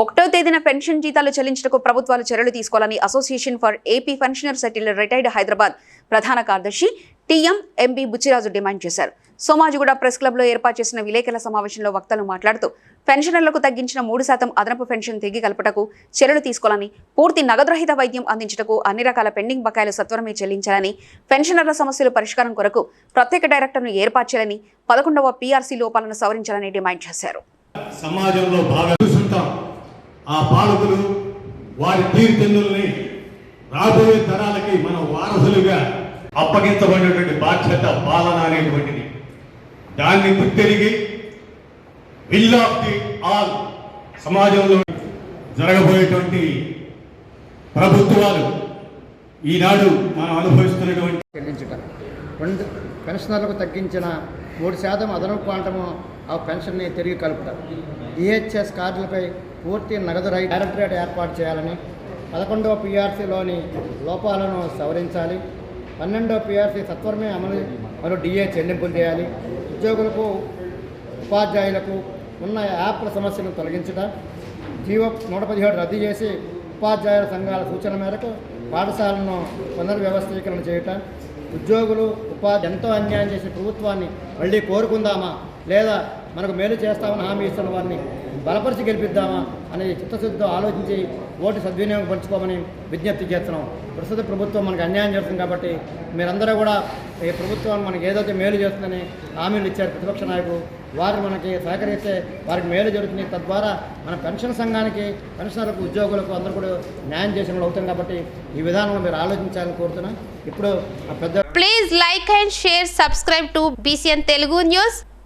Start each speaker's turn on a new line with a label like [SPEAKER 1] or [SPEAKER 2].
[SPEAKER 1] ఒకటో తేదీన పెన్షన్ జీతాలు చెల్లించడానికి ప్రభుత్వాలు చర్యలు తీసుకోవాలని association for AP pensioner settle retired Hyderabad ప్రధాన కార్యదర్శి టీఎం ఎంబీ బుచ్చిరాజు డిమాండ్ చేశారు. సోమాజిగూడ ప్రెస్ క్లబ్లో ఏర్పాటు చేసిన విలేకరుల సమావేశంలో వక్తలు మాట్లాడుతూ పెన్షనర్లకు తగ్గించిన మూడు శాతం అదనపు పెన్షన్ తిరిగి కలపటకు చర్యలు తీసుకోవాలని పూర్తి నగదురహిత వైద్యం అందించటకు అన్ని రకాల పెండింగ్ బకాయిలు సత్వరమే చెల్లించాలని పెన్షనర్ల సమస్యల పరిష్కారం కొరకు ప్రత్యేక డైరెక్టర్ను ఏర్పాటు చేయాలని పదకొండవ పీఆర్సీ లోపాలను సవరించాలని డిమాండ్ చేశారు.
[SPEAKER 2] సమాజంలో చూస్తుంటాం ఆ పాలకులు వారి తీర్థెన్నుల్ని రాబోయే తరాలకి మన వారసులుగా అప్పగించబడినటువంటి బాధ్యత పాలన అనేటువంటిది. దాన్ని గుర్తెరిగి విల్ ఆఫ్ ది ఆల్ సమాజంలో జరగబోయేటువంటి ప్రభుత్వాలు ఈనాడు మనం అనుభవిస్తున్నటువంటి
[SPEAKER 3] చెల్లించుట రెండు పెన్షనర్లకు తగ్గించిన మూడు శాతం అదనపు క్వాంటము ఆ పెన్షన్ని తిరిగి కలుపుతారు ఈహెచ్ఎస్ కార్డులపై పూర్తి నగదు రహిత డైరెక్టరేట్ ఏర్పాటు చేయాలని పదకొండవ పిఆర్సీలోని లోపాలను సవరించాలి. పన్నెండవ పిఆర్సీ సత్వరమే అమలు మరియు డిఏ చెల్లింపులు చేయాలి. ఉద్యోగులకు ఉపాధ్యాయులకు ఉన్న యాప్ల సమస్యలను తొలగించుట జీవో నూట పదిహేడు రద్దు చేసి ఉపాధ్యాయుల సంఘాల సూచన మేరకు పాఠశాలను పునర్వ్యవస్థీకరణ చేయటం ఉద్యోగులు ఉపాధి ఎంతో అన్యాయం చేసి ప్రభుత్వాన్ని మళ్ళీ కోరుకుందామా లేదా మనకు మేలు చేస్తామని హామీ ఇస్తున్న వారిని బలపరిచి గెలిపిద్దామా అనే చిత్తశుద్ధితో ఆలోచించి ఓటు సద్వినియోగం పంచుకోమని విజ్ఞప్తి చేస్తున్నాం. ప్రస్తుత ప్రభుత్వం మనకు అన్యాయం చేస్తుంది కాబట్టి మీరందరూ కూడా ఈ ప్రభుత్వం మనకి ఏదైతే మేలు చేస్తుందని హామీలు ఇచ్చారు ప్రతిపక్ష నాయకులు వారు మనకి సహకరిస్తే వారికి మేలు జరుగుతుంది. తద్వారా మన పెన్షన్ సంఘానికి పెన్షనర్లకు ఉద్యోగులకు అందరూ కూడా న్యాయం చేసిన అవుతాం కాబట్టి ఈ విధానంలో మీరు ఆలోచించాలని కోరుతున్నాం. ఇప్పుడు పెద్ద
[SPEAKER 4] please like and share subscribe to BCN Telugu news